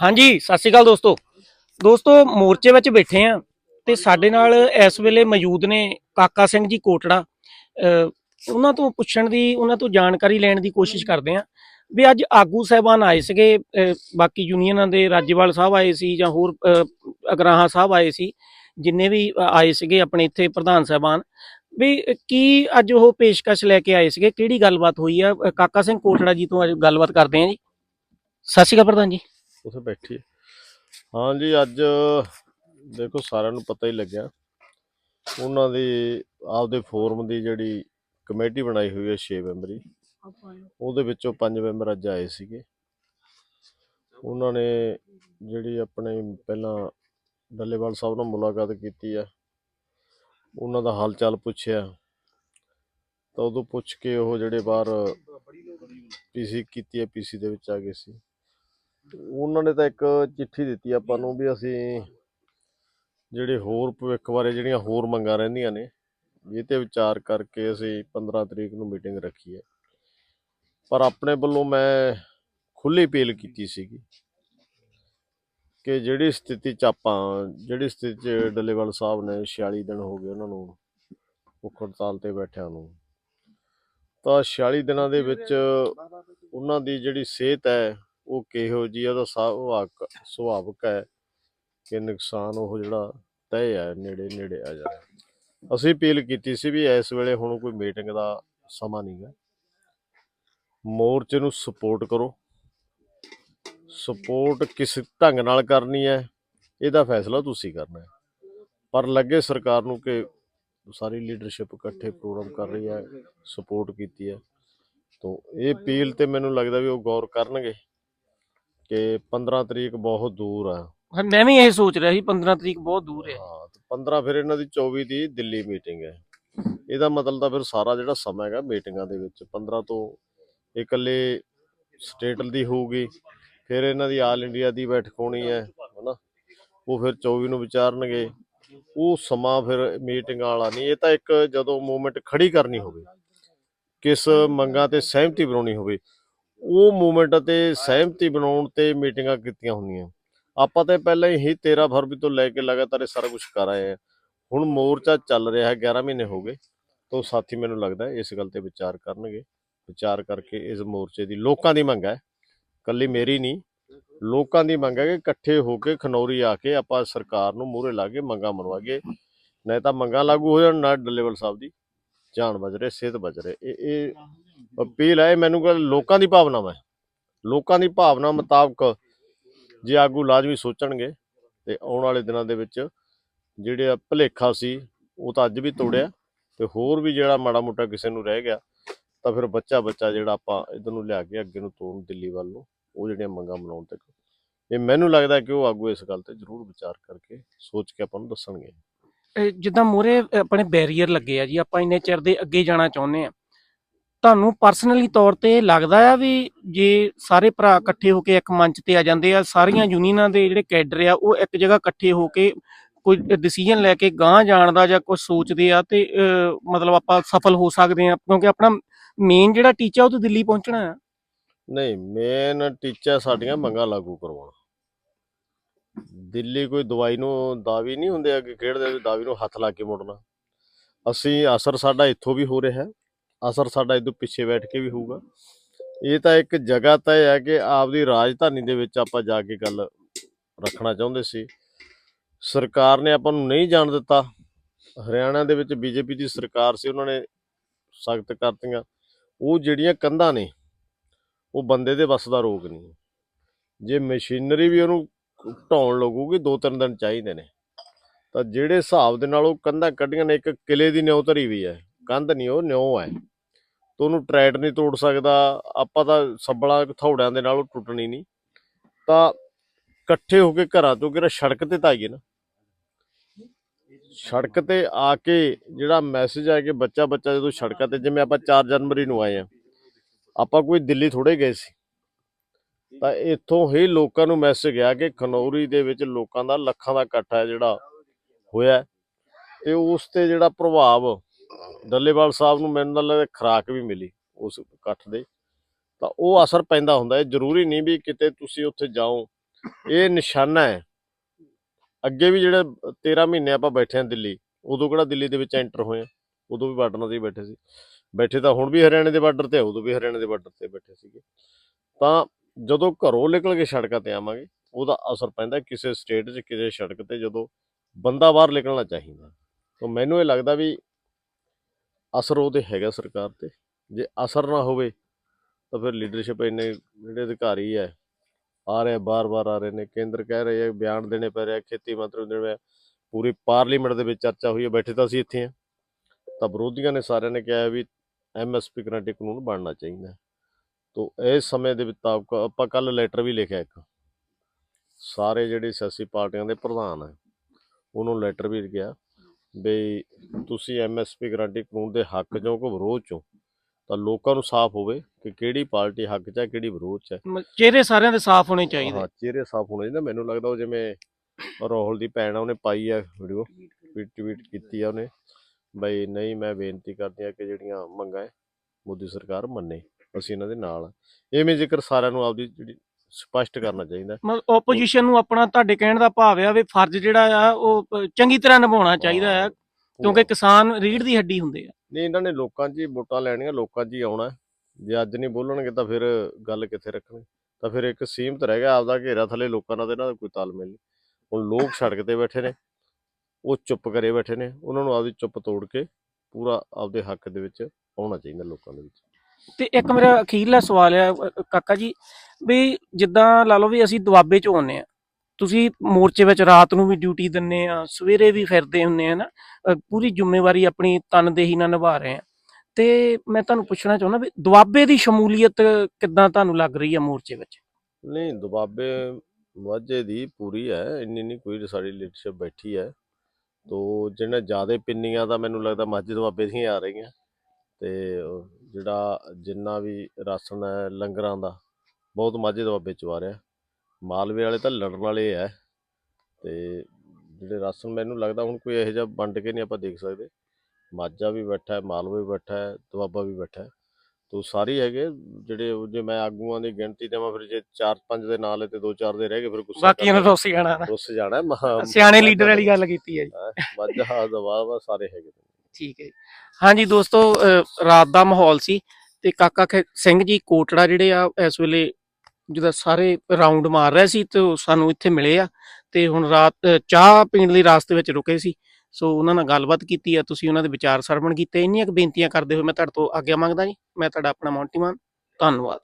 ਹਾਂਜੀ ਸਤਿ ਸ਼੍ਰੀ ਅਕਾਲ ਦੋਸਤੋ। ਦੋਸਤੋ ਮੋਰਚੇ ਵਿੱਚ ਬੈਠੇ ਆ ਤੇ ਸਾਡੇ ਨਾਲ ਇਸ ਵੇਲੇ ਮੌਜੂਦ ਨੇ ਕਾਕਾ ਸਿੰਘ ਜੀ ਕੋਟੜਾ। ਉਹਨਾਂ ਤੋਂ ਪੁੱਛਣ ਦੀ ਉਹਨਾਂ ਤੋਂ ਜਾਣਕਾਰੀ ਲੈਣ ਦੀ ਕੋਸ਼ਿਸ਼ ਕਰਦੇ ਆ ਵੀ ਅੱਜ ਆਗੂ ਸਾਹਿਬਾਨ ਆਏ ਸੀਗੇ ਬਾਕੀ ਯੂਨੀਅਨਾਂ ਦੇ ਰਾਜੇਵਾਲ ਸਾਹਿਬ ਆਏ ਸੀ ਜਾਂ ਹੋਰ ਅਹ, ਅਗਰਾਹਾਂ ਸਾਹਿਬ ਆਏ ਸੀ ਜਿੰਨੇ ਵੀ ਆਏ ਸੀਗੇ ਆਪਣੇ ਇੱਥੇ ਪ੍ਰਧਾਨ ਸਾਹਿਬਾਨ ਵੀ ਕੀ ਅੱਜ ਉਹ ਪੇਸ਼ਕਸ਼ ਲੈ ਕੇ ਆਏ ਸੀਗੇ? ਕਿਹੜੀ ਗੱਲਬਾਤ ਹੋਈ ਆ? ਕਾਕਾ ਸਿੰਘ ਕੋਟੜਾ ਜੀ ਤੋਂ ਅੱਜ ਗੱਲਬਾਤ ਕਰਦੇ ਆ ਜੀ। ਸਤਿ ਸ਼੍ਰੀ ਅਕਾਲ ਪ੍ਰਧਾਨ ਜੀ। ਉੱਥੇ ਬੈਠੀ ਹੈ। ਹਾਂਜੀ, ਅੱਜ ਦੇਖੋ ਸਾਰਿਆਂ ਨੂੰ ਪਤਾ ਹੀ ਲੱਗਿਆ। ਉਹਨਾਂ ਦੀ ਆਪਦੇ ਫੋਰਮ ਦੀ ਜਿਹੜੀ ਕਮੇਟੀ ਬਣਾਈ ਹੋਈ ਹੈ 6 ਮੈਂਬਰੀ। ਉਹਦੇ ਵਿੱਚੋਂ 5 ਮੈਂਬਰ ਅੱਜ ਆਏ ਸੀਗੇ। ਉਹਨਾਂ ਨੇ ਜਿਹੜੀ ਆਪਣੇ ਪਹਿਲਾਂ ਡੱਲੇਵਾਲ ਸਾਹਿਬ ਨਾਲ ਮੁਲਾਕਾਤ ਕੀਤੀ ਹੈ ਉਹਨਾਂ ਦਾ ਹਾਲ ਚਾਲ ਪੁੱਛਿਆ। ਤਾਂ ਉਦੋਂ ਪੁੱਛ ਕੇ ਉਹ ਜਿਹੜੇ ਬਾਹਰ ਪੀਸੀ ਕੀਤੀ ਹੈ ਪੀਸੀ ਦੇ ਵਿੱਚ ਆ ਗਏ ਸੀ। ਉਹਨਾਂ ਨੇ ਤਾਂ ਇੱਕ ਚਿੱਠੀ ਦਿੱਤੀ ਆਪਾਂ ਨੂੰ ਵੀ ਅਸੀਂ ਜਿਹੜੇ ਹੋਰ ਭਵਿੱਖ ਬਾਰੇ ਜਿਹੜੀਆਂ ਹੋਰ ਮੰਗਾਂ ਰਹਿੰਦੀਆਂ ਨੇ ਇਹ ਤੇ ਵਿਚਾਰ ਕਰਕੇ ਅਸੀਂ 15 ਤਰੀਕ ਨੂੰ ਮੀਟਿੰਗ ਰੱਖੀ ਹੈ। ਪਰ ਆਪਣੇ ਵੱਲੋਂ ਮੈਂ ਖੁੱਲੀ ਅਪੀਲ ਕੀਤੀ ਸੀਗੀ ਕਿ ਜਿਹੜੀ ਸਥਿਤੀ ਚ ਆਪਾਂ, ਜਿਹੜੀ ਸਥਿਤੀ ਚ ਡੱਲੇਵਾਲ ਸਾਹਿਬ ਨੇ 46 ਦਿਨ ਹੋ ਗਏ ਉਹਨਾਂ ਨੂੰ ਭੁੱਖ ਹੜਤਾਲ ਤੇ ਬੈਠਿਆਂ ਨੂੰ, ਤਾਂ 46 ਦਿਨਾਂ ਦੇ ਵਿੱਚ ਉਹਨਾਂ ਦੀ ਜਿਹੜੀ ਸਿਹਤ ਹੈ ਉਹ ਕਿਹੋ ਜੀ ਉਹਦਾ ਸੁਭਾਵਕ ਸੁਭਾਵਕ ਹੈ ਕਿ ਨੁਕਸਾਨ ਉਹ ਜਿਹੜਾ ਤੈਅ ਹੈ ਨੇੜੇ ਨੇੜੇ ਆ ਜਾਣਾ ਅਸੀਂ ਅਪੀਲ ਕੀਤੀ ਸੀ ਵੀ ਇਸ ਵੇਲੇ ਹੁਣ ਕੋਈ ਮੀਟਿੰਗ ਦਾ ਸਮਾਂ ਨਹੀਂਗਾ ਮੋਰਚੇ ਨੂੰ ਸਪੋਰਟ ਕਰੋ। ਸਪੋਰਟ ਕਿਸ ਢੰਗ ਨਾਲ ਕਰਨੀ ਹੈ, ਇਹਦਾ ਫੈਸਲਾ ਤੁਸੀਂ ਕਰਨਾ ਹੈ। ਪਰ ਲੱਗੇ ਸਰਕਾਰ ਨੂੰ ਕਿ ਸਾਰੀ ਲੀਡਰਸ਼ਿਪ ਇਕੱਠੇ ਪ੍ਰੋਗਰਾਮ ਕਰ ਰਹੀ ਹੈ, ਸਪੋਰਟ ਕੀਤੀ ਹੈ। ਤੋਂ ਇਹ ਅਪੀਲ ਤੇ ਮੈਨੂੰ ਲੱਗਦਾ ਵੀ ਉਹ ਗੌਰ ਕਰਨਗੇ। ਕਿ 15 ਤਰੀਕ ਬਹੁਤ ਦੂਰ ਆ। ਹਾਂ, ਮੈਂ ਵੀ ਇਹ ਸੋਚ ਰਿਹਾ ਸੀ 15 ਤਰੀਕ ਬਹੁਤ ਦੂਰ ਹੈ। ਹਾਂ ਤੇ 15 ਫਿਰ ਇਹਨਾਂ ਦੀ 24 ਦੀ ਦਿੱਲੀ ਮੀਟਿੰਗ ਹੈ। ਇਹਦਾ ਮਤਲਬ ਤਾਂ ਫਿਰ ਸਾਰਾ ਜਿਹੜਾ ਸਮਾਂ ਹੈਗਾ ਮੀਟਿੰਗਾਂ ਦੇ ਵਿੱਚ 15 ਤੋਂ ਇਕੱਲੇ ਸਟੇਟ ਦੀ ਹੋਊਗੀ ਫਿਰ ਇਹਨਾਂ ਦੀ ਆਲ ਇੰਡੀਆ ਦੀ ਬੈਠਕ ਹੋਣੀ ਹੈ ਹਨਾ? ਉਹ ਫਿਰ 24 ਨੂੰ ਵਿਚਾਰਨਗੇ। ਉਹ ਸਮਾਂ ਫਿਰ ਮੀਟਿੰਗ ਵਾਲਾ ਨਹੀਂ ਇਹ ਤਾਂ ਇੱਕ ਜਦੋਂ ਮੂਵਮੈਂਟ ਖੜੀ ਕਰਨੀ ਹੋਵੇ ਕਿਸ ਮੰਗਾਂ ਤੇ ਸਹਿਮਤੀ ਬਣਾਉਣੀ ਹੋਵੇ ਉਹ ਮੂਵਮੈਂਟ ਤੇ ਸਹਿਮਤੀ ਬਣਾਉਣ ਤੇ ਮੀਟਿੰਗਾਂ ਕੀਤੀਆਂ ਹੁੰਦੀਆਂ। ਆਪਾਂ ਤਾਂ ਪਹਿਲਾਂ ਹੀ 13 ਫਰਵਰੀ ਤੋਂ ਲੈ ਕੇ ਲਗਾਤਾਰ ਇਹ ਸਾਰਾ ਕੁਝ ਕਰ ਆਏ ਆ। ਹੁਣ ਮੋਰਚਾ ਚੱਲ ਰਿਹਾ ਹੈ 11 ਮਹੀਨੇ ਹੋ ਗਏ। ਤੋਂ ਸਾਥੀ, ਮੈਨੂੰ ਲੱਗਦਾ ਇਸ ਗੱਲ ਤੇ ਵਿਚਾਰ ਕਰਨਗੇ। ਵਿਚਾਰ ਕਰਕੇ ਇਸ ਮੋਰਚੇ ਦੀ ਲੋਕਾਂ ਦੀ ਮੰਗ ਹੈ। ਕੱਲੀ ਮੇਰੀ ਨਹੀਂ, ਲੋਕਾਂ ਦੀ ਮੰਗ ਹੈ ਕਿ ਇਕੱਠੇ ਹੋ ਕੇ ਖਨੌਰੀ ਆ ਕੇ ਆਪਾਂ ਸਰਕਾਰ ਨੂੰ ਮੂਹਰੇ ਲਾ ਕੇ ਮੰਗਾਂ ਮਨਵਾਗੇ ਨਹੀਂ ਤਾਂ ਮੰਗਾਂ ਲਾਗੂ ਹੋ ਜਾਣ, ਨਾ ਡੱਲੇਵਾਲ ਸਾਹਿਬ ਦੀ। ਜਾਨ ਬਚ ਰਹੇ, ਸਿਹਤ ਬਚ ਰਹੇ। ਇਹ ਇਹ ਅਪੀਲ ਹੈ ਇਹ ਮੈਨੂੰ ਕਹਿੰਦਾ ਲੋਕਾਂ ਦੀ ਭਾਵਨਾ ਹੈ ਲੋਕਾਂ ਦੀ ਭਾਵਨਾ ਮੁਤਾਬਕ ਜੇ ਆਗੂ ਲਾਜ਼ਮੀ ਸੋਚਣਗੇ ਤੇ ਆਉਣ ਵਾਲੇ ਦਿਨਾਂ ਦੇ ਵਿੱਚ ਜਿਹੜੇ ਆ ਭੁਲੇਖਾ ਸੀ, ਉਹ ਤਾਂ ਅੱਜ ਵੀ ਤੋੜਿਆ ਤੇ ਹੋਰ ਵੀ ਜਿਹੜਾ ਮਾੜਾ ਮੋਟਾ ਕਿਸੇ ਨੂੰ ਰਹਿ ਗਿਆ, ਤਾਂ ਫਿਰ ਬੱਚਾ ਬੱਚਾ ਜਿਹੜਾ ਆਪਾਂ ਇਧਰ ਨੂੰ ਲਿਆ ਕੇ ਅੱਗੇ ਨੂੰ ਤੋਰਨ ਦਿੱਲੀ ਵੱਲ ਨੂੰ, ਉਹ ਜਿਹੜੀਆਂ ਮੰਗਾਂ ਬਣਾਉਣ ਤੱਕ। ਇਹ ਮੈਨੂੰ ਲੱਗਦਾ ਕਿ ਉਹ ਆਗੂ ਇਸ ਗੱਲ ਤੇ ਜ਼ਰੂਰ ਵਿਚਾਰ ਕਰਕੇ ਸੋਚ ਕੇ ਆਪਾਂ ਨੂੰ ਦੱਸਣਗੇ। ਇਹ ਜਿੱਦਾਂ ਮੋਰੇ ਆਪਣੇ ਬੈਰੀਅਰ ਲੱਗੇ ਆ ਜੀ, ਆਪਾਂ ਇੰਨੇ ਚਿਰ ਦੇ ਅੱਗੇ ਜਾਣਾ ਚਾਹੁੰਦੇ ਆ। ਤੁਹਾਨੂੰ ਪਰਸਨਲੀ ਤੌਰ ਤੇ ਲੱਗਦਾ ਆ ਵੀ ਜੇ ਸਾਰੇ ਭਰਾ ਇਕੱਠੇ ਹੋ ਕੇ ਇੱਕ ਮੰਚ ਤੇ ਆ ਜਾਂਦੇ ਆ, ਸਾਰੀਆਂ ਯੂਨੀਅਨਾਂ ਦੇ ਜਿਹੜੇ ਕੈਡਰ ਆ, ਉਹ ਇੱਕ ਜਗ੍ਹਾ ਇਕੱਠੇ ਹੋ ਕੇ ਕੋਈ ਡਿਸੀਜਨ ਲੈ ਕੇ ਗਾਂਹ ਜਾਣ ਦਾ ਜਾਂ ਕੁਝ ਸੋਚਦੇ ਆ ਤੇ ਮਤਲਬ ਆਪਾਂ ਸਫਲ ਹੋ ਸਕਦੇ ਆ, ਕਿਉਂਕਿ ਆਪਣਾ ਮੇਨ ਜਿਹੜਾ ਟੀਚਾ ਉਹ ਤਾਂ ਦਿੱਲੀ ਪਹੁੰਚਣਾ ਆ। ਨਹੀਂ ਮੇਨ ਟੀਚਾ ਸਾਡੀਆਂ ਮੰਗਾਂ ਲਾਗੂ ਕਰਵਾਉਣਾ। ਦਿੱਲੀ ਕੋਈ ਦਵਾਈ ਨੂੰ ਦਾਵੀ ਨਹੀਂ ਹੁੰਦੇ ਅੱਗੇ ਖੇਡਦੇ ਦਾਵੀ ਨੂੰ ਹੱਥ ਲਾ ਕੇ ਮੁੜਨਾ। ਅਸੀਂ ਅਸਰ ਸਾਡਾ ਇੱਥੋਂ ਵੀ ਹੋ ਰਿਹਾ। ਹੈ ਅਸਰ ਸਾਡਾ ਇਦੋਂ ਪਿੱਛੇ ਬੈਠ ਕੇ ਵੀ ਹੋਊਗਾ। ਇਹ ਤਾਂ ਇੱਕ ਜਗ੍ਹਾ ਤੈਅ ਹੈ ਕਿ ਆਪਦੀ ਰਾਜਧਾਨੀ ਦੇ ਵਿੱਚ ਆਪਾਂ ਜਾ ਕੇ ਗੱਲ ਰੱਖਣਾ ਚਾਹੁੰਦੇ ਸੀ। ਸਰਕਾਰ ਨੇ ਆਪਾਂ ਨੂੰ ਨਹੀਂ ਜਾਣ ਦਿੱਤਾ। ਹਰਿਆਣਾ ਦੇ ਵਿੱਚ ਬੀਜੇਪੀ ਦੀ ਸਰਕਾਰ ਸੀ, ਉਹਨਾਂ ਨੇ ਸਖਤ ਕਰਤੀਆਂ। ਉਹ ਜਿਹੜੀਆਂ ਕੰਧਾਂ ਨੇ, ਉਹ ਬੰਦੇ ਦੇ ਵੱਸ ਦਾ ਰੋਗ ਨਹੀਂ ਜੇ ਮਸ਼ੀਨਰੀ ਵੀ ਉਹਨੂੰ ਢਾਉਣ ਲੱਗੂਗੀ, ਦੋ ਤਿੰਨ ਦਿਨ ਚਾਹੀਦੇ ਨੇ। ਤਾਂ ਜਿਹੜੇ ਹਿਸਾਬ ਦੇ ਨਾਲ ਉਹ ਕੰਧਾਂ ਕੱਢੀਆਂ ਨੇ, ਇੱਕ ਕਿਲੇ ਦੀ ਨਿਉ ਧਰੀ ਵੀ ਹੈ। ਕੰਧ ਨਹੀਂ, ਉਹ ਨਿਉ ਹੈ। ਤਾਂ ਉਹਨੂੰ ਟਰੈਟ ਨਹੀਂ ਤੋੜ ਸਕਦਾ, ਆਪਾਂ ਤਾਂ ਸੱਬਲਾਂ ਥੌੜਿਆਂ ਦੇ ਨਾਲ ਉਹ ਟੁੱਟਣੀ ਨਹੀਂ। ਤਾਂ ਇਕੱਠੇ ਹੋ ਕੇ ਘਰਾਂ ਤੋਂ ਕਿਹੜਾ ਸੜਕ ਤੇ ਤਾਂ ਆਈਏ ਨਾ। ਸੜਕ ਤੇ ਆ ਕੇ ਜਿਹੜਾ ਮੈਸੇਜ ਆ ਕਿ ਬੱਚਾ ਬੱਚਾ ਜਦੋਂ ਸੜਕਾਂ ਤੇ, ਜਿਵੇਂ ਆਪਾਂ 4 ਜਨਵਰੀ ਨੂੰ ਆਏ ਆ, ਆਪਾਂ ਕੋਈ ਦਿੱਲੀ ਥੋੜੇ ਗਏ ਸੀ। ਤਾਂ ਇੱਥੋਂ ਹੀ ਲੋਕਾਂ ਨੂੰ ਮੈਸੇਜ ਗਿਆ ਕਿ ਖਨੌਰੀ ਦੇ ਵਿੱਚ ਲੋਕਾਂ ਦਾ ਲੱਖਾਂ ਦਾ ਇਕੱਠ ਹੈ ਜਿਹੜਾ ਹੋਇਆ। ਤੇ ਉਸ ਤੇ ਜਿਹੜਾ ਪ੍ਰਭਾਵ ਡੱਲੇਵਾਲ ਸਾਹਿਬ ਨੂੰ ਮੈਨੂੰ ਤਾਂ ਲੱਗਦਾ ਖਰਾਕ ਵੀ ਮਿਲੀ ਉਸ ਇਕੱਠ ਦੇ। ਤਾਂ ਉਹ ਅਸਰ ਪੈਂਦਾ ਹੁੰਦਾ ਹੈ ਜ਼ਰੂਰੀ ਨਹੀਂ ਵੀ ਕਿਤੇ ਤੁਸੀਂ ਉੱਥੇ ਜਾਓ। ਇਹ ਨਿਸ਼ਾਨਾ ਹੈ। ਅੱਗੇ ਵੀ ਜਿਹੜੇ 13 ਮਹੀਨੇ ਆਪਾਂ ਬੈਠੇ ਹਾਂ ਦਿੱਲੀ ਉਦੋਂ ਕਿਹੜਾ ਦਿੱਲੀ ਦੇ ਵਿੱਚ ਐਂਟਰ ਹੋਏ ਆ ਉਦੋਂ ਵੀ ਬਾਰਡਰਾਂ ਤੇ ਹੀ ਬੈਠੇ ਸੀ। ਬੈਠੇ ਤਾਂ ਹੁਣ ਵੀ ਹਰਿਆਣੇ ਦੇ ਬਾਰਡਰ ਤੇ ਆ, ਉਦੋਂ ਵੀ ਹਰਿਆਣੇ ਦੇ ਬਾਰਡਰ ਤੇ ਬੈਠੇ ਸੀਗੇ। ਤਾਂ ਜਦੋਂ ਘਰੋਂ ਨਿਕਲ ਕੇ ਸੜਕਾਂ ਤੇ ਆਵਾਂਗੇ ਉਹਦਾ ਅਸਰ ਪੈਂਦਾ ਕਿਸੇ ਸਟੇਟ 'ਚ ਕਿਸੇ ਸੜਕ ਤੇ ਜਦੋਂ ਬੰਦਾ ਬਾਹਰ ਨਿਕਲਣਾ ਚਾਹੀਦਾ। ਤਾਂ ਮੈਨੂੰ ਇਹ ਲੱਗਦਾ ਵੀ ਅਸਰ ਉਹਦੇ ਹੈਗਾ ਸਰਕਾਰ ਤੇ। ਜੇ ਅਸਰ ਨਾ ਹੋਵੇ ਤਾਂ ਫਿਰ ਲੀਡਰਸ਼ਿਪ ਇੰਨੇ ਜਿਹੜੇ ਅਧਿਕਾਰੀ ਹੈ ਆ ਰਹੇ ਬਾਰ-ਬਾਰ ਆ ਰਹੇ ਨੇ, ਕੇਂਦਰ ਕਹਿ ਰਹੇ ਹੈ ਬਿਆਨ ਦੇਣੇ ਪੈ ਰਿਹਾ ਖੇਤੀ ਮੰਤਰੀ ਦੇ ਵਿੱਚ ਪੂਰੀ ਪਾਰਲੀਮੈਂਟ ਦੇ ਵਿੱਚ ਚਰਚਾ ਹੋਈ ਹੈ ਬੈਠੇ ਤਾਂ ਅਸੀਂ ਇੱਥੇ ਆ। ਤਾਂ ਵਿਰੋਧੀਆਂ ਨੇ ਸਾਰਿਆਂ ਨੇ ਕਿਹਾ ਵੀ ਐਮਐਸਪੀ ਗਰੰਟੀ ਕਾਨੂੰਨ ਬਣਨਾ ਚਾਹੀਦਾ। ਹੈ। ਇਸ ਸਮੇਂ ਦੇ ਮੁਤਾਬਕ ਆਪਾਂ ਕੱਲ ਲੈਟਰ ਵੀ ਲਿਖਿਆ ਇੱਕ। ਸਾਰੇ ਜਿਹੜੇ ਸਿਆਸੀ ਪਾਰਟੀਆਂ ਦੇ ਪ੍ਰਧਾਨ ਹੈ ਉਹਨੂੰ ਲੈਟਰ ਵੀ ਗਿਆ। ਵੀ ਤੁਸੀਂ ਐਮਐਸਪੀ ਗਰੰਟੀ ਕਾਨੂੰਨ ਦੇ ਹੱਕ ਚੋਂ ਕੋ ਵਿਰੋਧ ਚੋਂ ਤਾਂ ਲੋਕਾਂ ਨੂੰ ਸਾਫ਼ ਹੋਵੇ ਕਿ ਕਿਹੜੀ ਪਾਰਟੀ ਹੱਕ 'ਚ ਹੈ ਕਿਹੜੀ ਵਿਰੋਧ 'ਚ ਹੈ। ਚਿਹਰੇ ਸਾਰਿਆਂ ਦੇ ਸਾਫ਼ ਹੋਣੇ ਚਾਹੀਦੇ। ਹਾਂ ਚਿਹਰੇ ਸਾਫ਼ ਹੋਣੇ ਚਾਹੀਦੇ। ਮੈਨੂੰ ਲੱਗਦਾ ਉਹ ਜਿਵੇਂ ਰਾਹੁਲ ਦੀ ਭੈਣ ਆ ਉਹਨੇ ਪਾਈ ਆ ਵੀਡੀਓ ਟਵੀਟ ਕੀਤੀ ਆ ਉਹਨੇ। ਬਈ ਨਹੀਂ ਮੈਂ ਬੇਨਤੀ ਕਰਦੀ ਆ ਕਿ ਜਿਹੜੀਆਂ ਮੰਗਾਂ ਹੈ ਮੋਦੀ ਸਰਕਾਰ ਮੰਨੇ ਅਸੀਂ ਇਹਨਾਂ ਦੇ ਨਾਲ ਐਵੇਂ ਜ਼ਿਕਰ ਸਾਰਿਆਂ ਨੂੰ ਆਪਦੀ ਜਿਹੜੀ ਸਪਸ਼ਟ ਕਰਨਾ ਚਾਹੀਦਾ। ਮਤਲਬ ਆਪੋਜੀਸ਼ਨ ਨੂੰ ਆਪਣਾ ਤੁਹਾਡੇ ਕਹਿਣ ਦਾ ਭਾਵ ਆ ਵੀ ਫਰਜ਼ ਜਿਹੜਾ ਆ ਉਹ ਚੰਗੀ ਤਰ੍ਹਾਂ ਨਿਭਾਉਣਾ ਚਾਹੀਦਾ ਹੈ ਕਿਉਂਕਿ ਕਿਸਾਨ ਰੀੜ ਦੀ ਹੱਡੀ ਹੁੰਦੇ ਆ। ਨਹੀਂ ਇਹਨਾਂ ਨੇ ਲੋਕਾਂ 'ਚ ਹੀ ਵੋਟਾਂ ਲੈਣੀਆਂ ਲੋਕਾਂ 'ਚ ਹੀ ਆਉਣਾ। ਜੇ ਅੱਜ ਨਹੀਂ ਬੋਲਣਗੇ ਤਾਂ ਫਿਰ ਗੱਲ ਕਿੱਥੇ ਰੱਖਣੀ? ਤਾਂ ਫਿਰ ਇੱਕ ਸੀਮਤ ਰਹਿ ਗਿਆ ਆਪਦਾ ਘੇਰਾ ਥੱਲੇ ਲੋਕਾਂ ਨਾਲ ਇਹਨਾਂ ਦਾ ਕੋਈ ਤਾਲਮੇਲ ਨਹੀਂ। ਹੁਣ ਲੋਕ ਸੜਕ ਤੇ ਬੈਠੇ ਨੇ ਉਹ ਚੁੱਪ ਕਰੇ ਬੈਠੇ ਨੇ ਉਹਨਾਂ ਨੂੰ ਆਪਦੀ ਚੁੱਪ ਤੋੜ ਕੇ ਪੂਰਾ ਆਪਦੇ ਹੱਕ ਦੇ ਵਿੱਚ ਆਉਣਾ ਚਾਹੀਦਾ ਲੋਕਾਂ ਦੇ ਵਿੱਚ। ਤੇ ਇੱਕ ਮੇਰਾ ਅਖੀਰਲਾ ਸਵਾਲ ਆ ਅ, ਕਾਕਾ ਜੀ ਵੀ ਜਿੱਦਾਂ ਲਾ ਲਓ ਵੀ ਅਸੀਂ ਦੁਆਬੇ ਚ ਆਉਂਦੇ ਆ ਤੁਸੀਂ ਮੋਰਚੇ ਵਿੱਚ ਰਾਤ ਨੂੰ ਵੀ ਡਿਊਟੀ ਦਿੰਨੇ ਆ ਸਵੇਰੇ ਵੀ ਫਿਰਦੇ ਹੁੰਨੇ ਆ ਨਾ ਅ, ਪੂਰੀ ਜ਼ਿੰਮੇਵਾਰੀ ਆਪਣੀ ਤਨਦੇਹੀ ਨਾਲ ਨਿਭਾ ਰਹੇ ਆ। ਤੇ ਮੈਂ ਤੁਹਾਨੂੰ ਪੁੱਛਣਾ ਚਾਹੁੰਦਾ ਵੀ ਦੁਆਬੇ ਦੀ ਸ਼ਮੂਲੀਅਤ ਕਿੱਦਾਂ ਤੁਹਾਨੂੰ ਲੱਗ ਰਹੀ ਆ ਮੋਰਚੇ ਵਿੱਚ? ਨਹੀਂ ਦੁਬਾਬੇ ਮਾਝੇ ਦੀ ਪੂਰੀ ਹੈ ਇੰਨੀ ਨਹੀਂ ਕੋਈ ਸਾਡੀ ਲੀਡਰਸ਼ਿਪ ਬੈਠੀ ਹੈ। ਤੋ ਜਿਹਨੇ ਜ਼ਿਆਦਾ ਪਿੰਨੀਆਂ ਤਾਂ ਮੈਨੂੰ ਲੱਗਦਾ ਮਾਝੇ ਦੁਆਬੇ ਦੀਆਂ ਹੀ ਆ ਰਹੀਆਂ। ਤੇ ਜਿਹੜਾ ਜਿੰਨਾ ਵੀ ਰਾਸ਼ਨ ਹੈ ਲੰਗਰਾਂ ਦਾ ਬਹੁਤ ਮਾਝੇ ਦੁਆਬੇ ਚ ਆ ਰਿਹਾ। ਮਾਲਵੇ ਵਾਲੇ ਤਾਂ ਲੜਨ ਵਾਲੇ ਹੈ ਤੇ ਜਿਹੜੇ ਰਾਸ਼ਨ ਮੈਨੂੰ ਲੱਗਦਾ ਹੁਣ ਕੋਈ ਇਹੋ ਜਿਹਾ ਵੰਡ ਕੇ ਨਹੀਂ ਆਪਾਂ ਦੇਖ ਸਕਦੇ। ਮਾਝਾ ਵੀ ਬੈਠਾ ਹੈ ਮਾਲਵਾ ਵੀ ਬੈਠਾ ਹੈ ਦੁਆਬਾ ਵੀ ਬੈਠਾ। ਹੈ ਤੋ ਸਾਰੇ ਹੈਗੇ ਜਿਹੜੇ ਜੇ ਮੈਂ ਆਗੂਆਂ ਦੀ ਗਿਣਤੀ ਦੇਵਾਂ ਫਿਰ ਜੇ 4-5 ਦੇ ਨਾਲ ਤੇ 2-4 ਦੇ ਰਹਿ ਗਏ ਫਿਰ ਗੁੱਸਾ ਬਾਕੀਆਂ ਨੂੰ। ਰੁੱਸ ਜਾਣਾ ਰੁੱਸ ਜਾਣਾ ਸਿਆਣੇ ਲੀਡਰ ਵਾਲੀ ਗੱਲ ਕੀਤੀ ਹੈ ਜੀ। ਮਾਝਾ ਦਵਾਵਾ ਸਾਰੇ ਹੈਗੇ। ਠੀਕ ਹੈ ਜੀ। ਹਾਂਜੀ ਦੋਸਤੋ ਅ, ਰਾਤ ਦਾ ਮਾਹੌਲ ਸੀ ਤੇ ਕਾਕਾ ਖੈ- ਸਿੰਘ ਜੀ ਕੋਟੜਾ ਜਿਹੜੇ ਆ ਇਸ ਵੇਲੇ ਜਿਹਦਾ ਸਾਰੇ ਰਾਉਂਡ ਮਾਰ ਰਹੇ ਸੀ ਤੇ ਉਹ ਸਾਨੂੰ ਇੱਥੇ ਮਿਲੇ ਆ ਤੇ ਹੁਣ ਰਾਤ ਅ, ਚਾਹ ਪੀਣ ਲਈ ਰਾਸਤੇ ਵਿੱਚ ਰੁਕੇ ਸੀ। ਸੋ ਉਹਨਾਂ ਨਾਲ ਗੱਲਬਾਤ ਕੀਤੀ ਆ ਤੁਸੀਂ ਉਹਨਾਂ ਦੇ ਵਿਚਾਰ ਸਰਵਣ ਕੀਤੇ। ਇੰਨੀਆਂ ਕੁ ਬੇਨਤੀਆਂ ਕਰਦੇ ਹੋਏ ਮੈਂ ਤੁਹਾਡੇ ਤੋਂ ਆਗਿਆ ਮੰਗਦਾ ਜੀ। ਮੈਂ ਤੁਹਾਡਾ ਆਪਣਾ ਮੌਂਟੀ ਮਾਨ। ਧੰਨਵਾਦ।